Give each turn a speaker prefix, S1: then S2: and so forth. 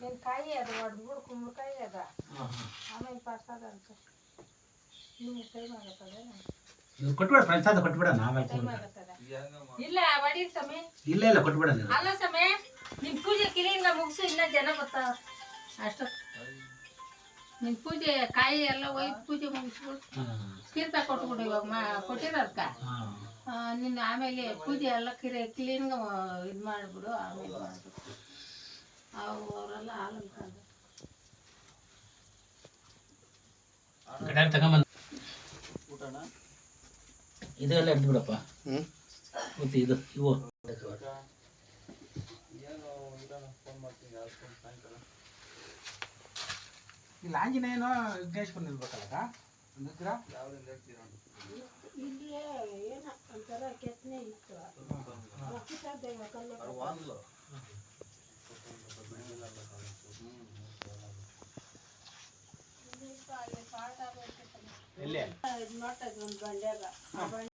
S1: ನಿನ್ ಕಾಯಿ ಅದ ಹೊಡ್ಬಿಡು ಕುಂಬಳಕಾಯಿ ಅದ. ಆಮೇಲೆ ಪ್ರಸಾದ ಅಂತ ನಿಮ್ಗೆ ಟೈಮ್ ಆಗತ್ತದೆ
S2: ಇವ್ರು ಕೊಟ್ಬಿಡ ಪ್ರಸಾದ ಕೊಟ್ಬಿಡ ನಾವೇ
S1: ಟೈಮ್ ಆಗತ್ತದ? ಇಲ್ಲ ಬಡಿ ಸಮಯ
S2: ಇಲ್ಲ ಇಲ್ಲ ಕೊಟ್ಬಿಡ ನೀವು
S1: ಅಲ್ಲ ಸಮಯ ನಿಮ್ಮ ಪೂಜೆ ಕಿಲಿಯಿಂದ ಮುಗಿಸು ಇನ್ನ ಜನ ಬರ್ತಾವ. ಅಷ್ಟು. ನಿನ್ ಪೂಜೆ ಕಾಯಿ ಎಲ್ಲ ಒಯ್ದು ಪೂಜೆ ಮುಗಿಸ್ಬಿಡು. ತೀರ್ಥ ಕೊಟ್ಬಿಡು ಇವಾಗ ಮಾ ಕೊಟ್ಟಿರಲ್ಕ ನಿನ್ನ ಆಮೇಲೆ ಪೂಜೆ ಎಲ್ಲ ಕಿರಿ ಕ್ಲೀನ್ ಇದು ಮಾಡಿಬಿಡು ಆಮೇಲೆ ಅವರೆಲ್ಲ ಕಡೆ
S2: ಗಡ್ಯಾರ ತಗೊಂಬಂದು ಇದೆಲ್ಲ ಹಿಡ್ದು ಬಿಡಪ್ಪ. ಮತ್ತೆ ಇದು ಇವು. ಇಲ್ಲಿ ಆಂಜನೇಯನೋ ವಿಘ್ನೇಶ್ವರ ನಿಲ್ಬೇಕಲ್ಲ ವಿಗ್ರಹ
S1: ಇಲ್ಲಿ ಏನ ಒಂಥರ ಕೆತ್ತನೆ ಇತ್ತು. ರಕ್ಷಿತ